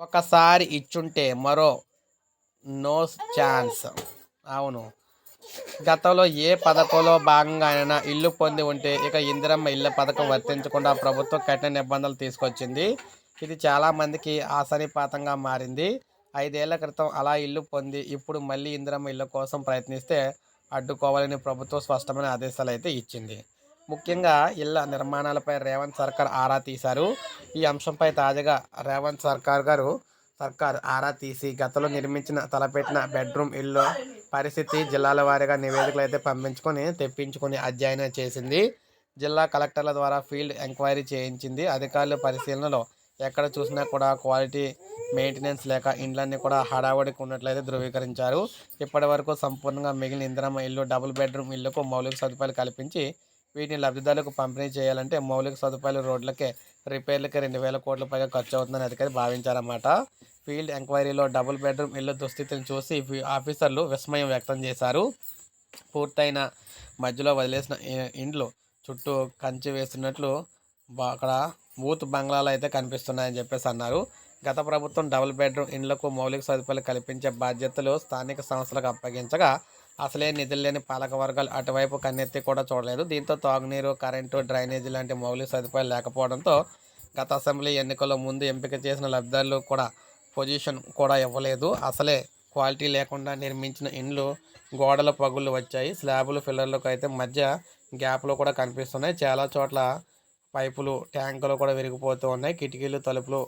ఒకసారి ఇచ్చుంటే మరో నో ఛాన్స్. అవును. గతంలో ఏ పథకంలో భాగంగా అయినా ఇల్లు పొంది ఉంటే ఇక ఇందిరమ్మ ఇళ్ళ పథకం వర్తించకుండా ప్రభుత్వం కఠిన నిబంధనలు తీసుకొచ్చింది. ఇది చాలామందికి ఆశనిపాతంగా మారింది. ఐదేళ్ళ క్రితం అలా ఇల్లు పొంది ఇప్పుడు మళ్ళీ ఇందిరమ్మ ఇళ్ళ కోసం ప్రయత్నిస్తే అడ్డుకోవాలని ప్రభుత్వం స్పష్టమైన ఆదేశాలు అయితే ఇచ్చింది. ముఖ్యంగా ఇళ్ళ నిర్మాణాలపై రేవంత్ సర్కార్ ఆరా తీశారు. ఈ అంశంపై తాజాగా రేవంత్ సర్కార్ గారు సర్కార్ ఆరా తీసి గతంలో నిర్మించిన తలపెట్టిన బెడ్రూమ్ ఇల్లు పరిస్థితి జిల్లాల వారీగా నివేదికలు అయితే పంపించుకొని తెప్పించుకొని అధ్యయనం చేసింది. జిల్లా కలెక్టర్ల ద్వారా ఫీల్డ్ ఎంక్వైరీ చేయించింది. అధికారుల పరిశీలనలో ఎక్కడ చూసినా కూడా క్వాలిటీ మెయింటెనెన్స్ లేక ఇండ్లన్నీ కూడా హడావడికి ఉన్నట్లయితే ధృవీకరించారు. ఇప్పటి వరకు సంపూర్ణంగా మిగిలిన ఇందిరమ్మ ఇల్లు డబుల్ బెడ్రూమ్ ఇళ్ళకు మౌలిక సదుపాయాలు కల్పించి వీటిని లబ్ధిదారులకు పంపిణీ చేయాలంటే మౌలిక సదుపాయాలు రోడ్లకే రిపేర్లకి రెండు వేల కోట్ల పైగా ఖర్చు అవుతుందని అధికారి భావించారన్నమాట. ఫీల్డ్ ఎంక్వైరీలో డబుల్ బెడ్రూమ్ ఇళ్ళ దుస్థితిని చూసి ఆఫీసర్లు విస్మయం వ్యక్తం చేశారు. పూర్తయిన మధ్యలో వదిలేసిన ఇండ్లు చుట్టూ కంచి వేస్తున్నట్లు అక్కడ బూత్ బంగ్లాలు అయితే కనిపిస్తున్నాయని చెప్పేసి అన్నారు. గత ప్రభుత్వం డబుల్ బెడ్రూమ్ ఇండ్లకు మౌలిక సదుపాయాలు కల్పించే బాధ్యతలు స్థానిక సంస్థలకు అప్పగించగా అసలే నిధులు లేని పాలక వర్గాలు అటువైపు కన్నెత్తి కూడా చూడలేదు. దీంతో తాగునీరు కరెంటు డ్రైనేజీ లాంటి మౌలిక సదుపాయాలు లేకపోవడంతో గత అసెంబ్లీ ఎన్నికల్లో ముందు ఎంపిక చేసిన లబ్ధిదారులు కూడా పొజిషన్ కూడా ఇవ్వలేదు. అసలే క్వాలిటీ లేకుండా నిర్మించిన ఇండ్లు గోడల పగుళ్ళు వచ్చాయి. స్లాబులు ఫిల్లర్లకు అయితే మధ్య గ్యాప్లు కూడా కనిపిస్తున్నాయి. చాలా చోట్ల పైపులు ట్యాంకులు కూడా విరిగిపోతూ ఉన్నాయి. కిటికీలు తలుపులు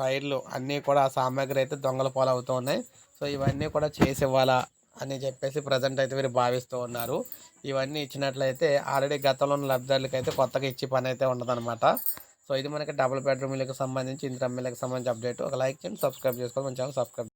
రైళ్ళు అన్నీ కూడా సామాగ్రి అయితే దొంగల పాలవుతూ ఉన్నాయి. సో ఇవన్నీ కూడా చేసి ఇవ్వాలా అని చెప్పేసి ప్రజెంట్ అయితే వీరు భావిస్తూ ఉన్నారు. ఇవన్నీ ఇచ్చినట్లయితే ఆల్రెడీ గతంలో ఉన్న లబ్ధిదారులకి అయితే కొత్తగా ఇచ్చి పని అయితే ఉండదన్నమాట. సో ఇది మనకి డబుల్ బెడ్రూమ్లకు సంబంధించి ఇంద్రమ్మలకు సంబంధించి అప్డేట్ ఒక లైక్ చేయండి సబ్స్క్రైబ్ చేసుకోవాలి. మన ఛానల్ సబ్స్క్రైబ్